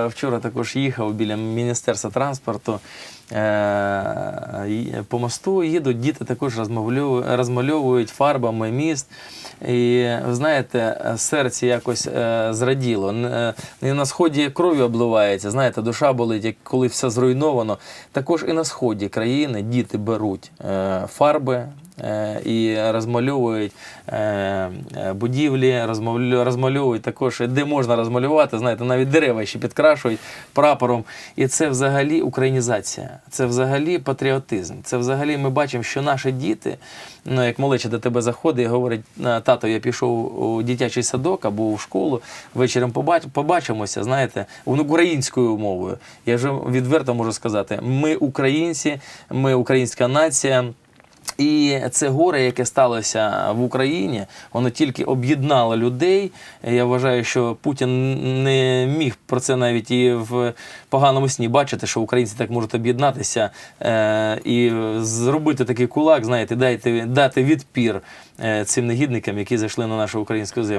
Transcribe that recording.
Вчора також їхав біля Міністерства транспорту е, по мосту. Їдуть, діти також розмальовують фарбами міст. І знаєте, серце якось е, зраділо. Е, І на сході кров'ю обливається. Знаєте, душа болить, коли все зруйновано. Також і на сході країни діти беруть е, фарби. Е, І розмальовують е, е, будівлі, розмальовують також, де можна розмалювати, знаєте, навіть дерева ще підкрашують прапором. І це взагалі українізація, це взагалі патріотизм. Це взагалі ми бачимо, що наші діти, ну як малеча до тебе заходить і говорить, «На, тато, я пішов у дитячий садок або в школу, вечором побач- побачимося, знаєте, українською мовою. Я вже відверто можу сказати, ми українці, ми українська нація. І це горе, яке сталося в Україні, воно тільки об'єднало людей. Я вважаю, що Путін не міг про це навіть і в поганому сні бачити, що українці так можуть об'єднатися е, і зробити такий кулак, знаєте, дайте, дати відпір е, цим негідникам, які зайшли на нашу українську землю.